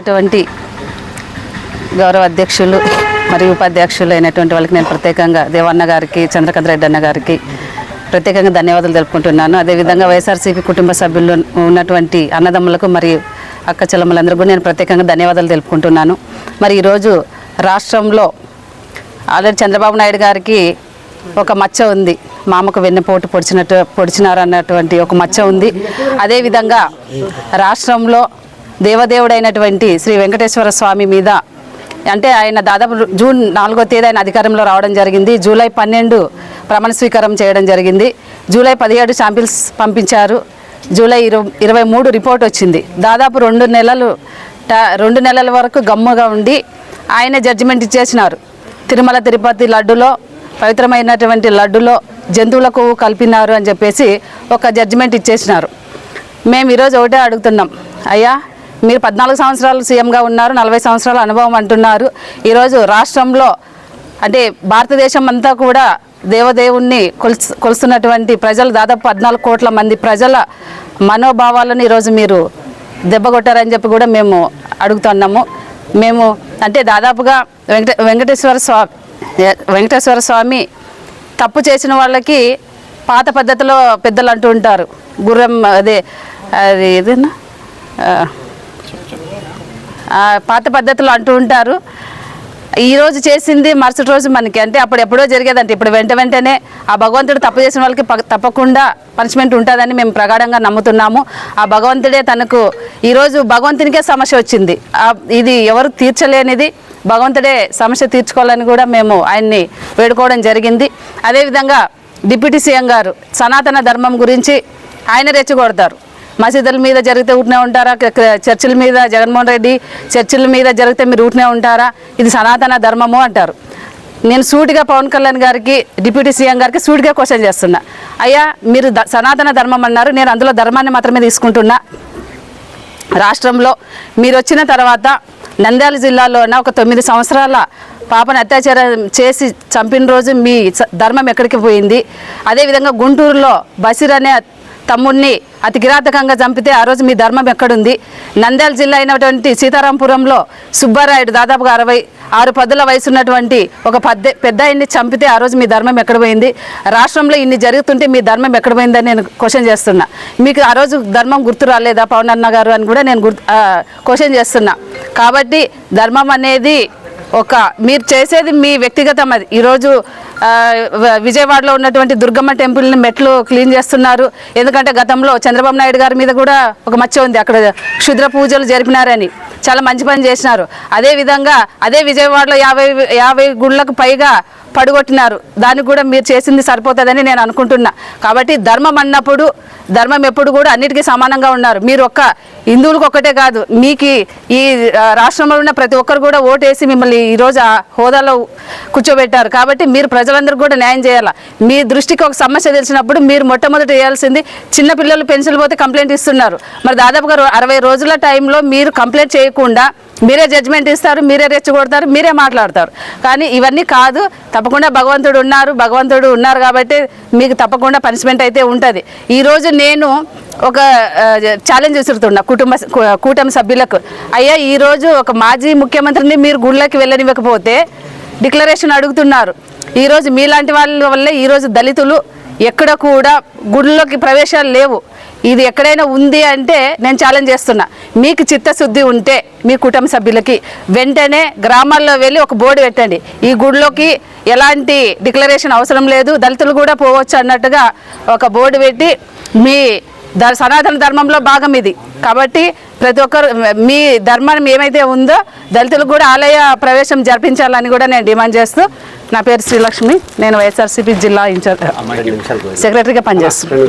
అటువంటి గౌరవ అధ్యక్షులు మరియు ఉపాధ్యక్షులు అయినటువంటి వాళ్ళకి నేను ప్రత్యేకంగా దేవన్న గారికి చంద్రకాంత్ రెడ్డి అన్న గారికి ప్రత్యేకంగా ధన్యవాదాలు తెలుపుకుంటున్నాను. అదేవిధంగా వైఎస్ఆర్సీపీ కుటుంబ సభ్యులు ఉన్నటువంటి అన్నదమ్ములకు మరియు అక్క చెల్లెమ్మలందరికీ కూడా నేను ప్రత్యేకంగా ధన్యవాదాలు తెలుపుకుంటున్నాను. మరి ఈరోజు రాష్ట్రంలో ఆల్రెడీ చంద్రబాబు నాయుడు గారికి ఒక మచ్చ ఉంది. మామకు వెన్నెపోటు పొడిచినట్టు పొడిచినారు అన్నటువంటి ఒక మచ్చ ఉంది. అదేవిధంగా రాష్ట్రంలో దేవదేవుడైనటువంటి శ్రీ వెంకటేశ్వర స్వామి మీద అంటే ఆయన దాదాపు జూన్ నాలుగో తేదీ ఆయన అధికారంలో రావడం జరిగింది. జూలై పన్నెండు ప్రమాణ స్వీకారం చేయడం జరిగింది. జూలై పదిహేడు శాంపిల్స్ పంపించారు. జూలై ఇరవై ఇరవై మూడు రిపోర్ట్ వచ్చింది. దాదాపు రెండు నెలలు రెండు నెలల వరకు గమ్ముగా ఉండి ఆయన జడ్జిమెంట్ ఇచ్చేసినారు. తిరుమల తిరుపతి లడ్డులో పవిత్రమైనటువంటి లడ్డులో జంతువులకు కలిపినారు అని చెప్పేసి ఒక జడ్జిమెంట్ ఇచ్చేసినారు. మేము ఈరోజు ఒకటే అడుగుతున్నాం. అయ్యా మీరు పద్నాలుగు సంవత్సరాలు సీఎంగా ఉన్నారు నలభై సంవత్సరాల అనుభవం అంటున్నారు. ఈరోజు రాష్ట్రంలో అంటే భారతదేశం అంతా కూడా దేవదేవుణ్ణి కొలుసు కొలుస్తున్నటువంటి ప్రజలు దాదాపు పద్నాలుగు కోట్ల మంది ప్రజల మనోభావాలను ఈరోజు మీరు దెబ్బగొట్టారని చెప్పి కూడా మేము అడుగుతున్నాము. మేము అంటే దాదాపుగా వెంకట వెంకటేశ్వర స్వామి వెంకటేశ్వర స్వామి తప్పు చేసిన వాళ్ళకి పాత పద్ధతిలో పెద్దలు అంటూ ఉంటారు. గుర్రం అదే అది ఏదన్నా పాత పద్ధతులు అంటూ ఉంటారు. ఈ రోజు చేసింది మరుసటి రోజు మనకి. అంటే అప్పుడు ఎప్పుడో జరిగేదంటే ఇప్పుడు వెంట వెంటనే ఆ భగవంతుడు తప్పు చేసిన వాళ్ళకి ప- తప్పకుండా పనిష్మెంట్ ఉంటుందని మేము ప్రగాఢంగా నమ్ముతున్నాము. ఆ భగవంతుడే తనకు ఈరోజు భగవంతునికే సమస్య వచ్చింది. ఇది ఎవరు తీర్చలేనిది భగవంతుడే సమస్య తీర్చుకోవాలని కూడా మేము ఆయన్ని వేడుకోవడం జరిగింది. అదేవిధంగా డిప్యూటీ సీఎం గారు సనాతన ధర్మం గురించి ఆయన రెచ్చగొడతారు. మసీదుల మీద జరిగితే ఊటనే ఉంటారా? చర్చిల మీద జగన్మోహన్ రెడ్డి చర్చిల మీద జరిగితే మీరు ఊటనే ఉంటారా? ఇది సనాతన ధర్మము అంటారు. నేను సూటిగా పవన్ కళ్యాణ్ గారికి డిప్యూటీ సీఎం గారికి సూటిగా క్వశ్చన్ చేస్తున్నా. అయ్యా మీరు సనాతన ధర్మం అన్నారు. నేను అందులో ధర్మాన్ని మాత్రమే తీసుకుంటున్నా. రాష్ట్రంలో మీరు వచ్చిన తర్వాత నంద్యాల జిల్లాలోన ఒక తొమ్మిది సంవత్సరాల పాపను అత్యాచారం చేసి చంపిన రోజు మీ ధర్మం ఎక్కడికి పోయింది? అదేవిధంగా గుంటూరులో బసిర్ అనే తమ్ముడిని అతి కిరాతకంగా చంపితే ఆ రోజు మీ ధర్మం ఎక్కడుంది? నంద్యాల జిల్లా అయినటువంటి సీతారాంపురంలో సుబ్బారాయుడు దాదాపుగా అరవై ఆరు పదుల వయసు ఉన్నటువంటి ఒక పెద్ద పెద్ద ఆయన్ని చంపితే ఆ రోజు మీ ధర్మం ఎక్కడ పోయింది? రాష్ట్రంలో ఇన్ని జరుగుతుంటే మీ ధర్మం ఎక్కడ పోయిందని నేను క్వశ్చన్ చేస్తున్నా. మీకు ఆ రోజు ధర్మం గుర్తు రాలేదా పవన్ అన్న గారు అని కూడా నేను గుర్తు క్వశ్చన్ చేస్తున్నా. కాబట్టి ధర్మం అనేది ఒక మీరు చేసేది మీ వ్యక్తిగతం అది. ఈరోజు విజయవాడలో ఉన్నటువంటి దుర్గమ్మ టెంపుల్ని మెట్లు క్లీన్ చేస్తున్నారు. ఎందుకంటే గతంలో చంద్రబాబు నాయుడు గారి మీద కూడా ఒక మచ్చ ఉంది. అక్కడ క్షుద్ర పూజలు జరిపినారని చాలా మంచి పని చేసినారు. అదేవిధంగా అదే విజయవాడలో యాభై యాభై గుళ్ళకు పైగా పడగొట్టినారు. దానికి కూడా మీరు చేసింది సరిపోతుందని నేను అనుకుంటున్నా. కాబట్టి ధర్మం అన్నప్పుడు ధర్మం ఎప్పుడు కూడా అన్నిటికీ సమానంగా ఉన్నారు. మీరు ఒక్క హిందువులకు ఒక్కటే కాదు మీకు ఈ రాష్ట్రంలో ఉన్న ప్రతి ఒక్కరు కూడా ఓటేసి మిమ్మల్ని ఈరోజు ఆ హోదాలో కూర్చోబెట్టారు. కాబట్టి మీరు ప్రజలందరూ కూడా న్యాయం చేయాలి? మీ దృష్టికి ఒక సమస్య తెలిసినప్పుడు మీరు మొట్టమొదటి చేయాల్సింది చిన్నపిల్లలు పెన్సిల్ పోతే కంప్లైంట్ ఇస్తున్నారు. మరి దాదాపుగా అరవై రోజుల టైంలో మీరు కంప్లైంట్ చేయకుండా మీరే జడ్జ్మెంట్ ఇస్తారు మీరే రెచ్చగొడతారు మీరే మాట్లాడతారు. కానీ ఇవన్నీ కాదు. తప్పకుండా భగవంతుడు ఉన్నారు భగవంతుడు ఉన్నారు కాబట్టి మీకు తప్పకుండా పనిష్మెంట్ అయితే ఉంటుంది. ఈరోజు నేను ఒక ఛాలెంజ్ విసురుతున్నా కుటుంబ కూటమి సభ్యులకు. అయ్యా ఈరోజు ఒక మాజీ ముఖ్యమంత్రిని మీరు గుళ్ళకి వెళ్ళనివ్వకపోతే డిక్లరేషన్ అడుగుతున్నారు. ఈరోజు మీలాంటి వాళ్ళ వల్లే ఈరోజు దళితులు ఎక్కడ కూడా గుడిలోకి ప్రవేశాలు లేవు. ఇది ఎక్కడైనా ఉంది అంటే నేను ఛాలెంజ్ చేస్తున్నా. మీకు చిత్తశుద్ధి ఉంటే మీ కుటుంబ సభ్యులకి వెంటనే గ్రామాల్లో వెళ్ళి ఒక బోర్డు పెట్టండి. ఈ గుడిలోకి ఎలాంటి డిక్లరేషన్ అవసరం లేదు. దళితులు కూడా పోవచ్చు అన్నట్టుగా ఒక బోర్డు పెట్టి మీ సనాతన ధర్మంలో భాగం ఇది. కాబట్టి ప్రతి ఒక్కరు మీ ధర్మం ఏమైతే ఉందో దళితులకు కూడా ఆలయ ప్రవేశం జరిపించాలని కూడా నేను డిమాండ్ చేస్తూ నా పేరు శ్రీలక్ష్మి నేను వైఎస్ఆర్సీపీ జిల్లా ఇన్ఛార్జ్ సెక్రటరీగా పనిచేస్తున్నాను.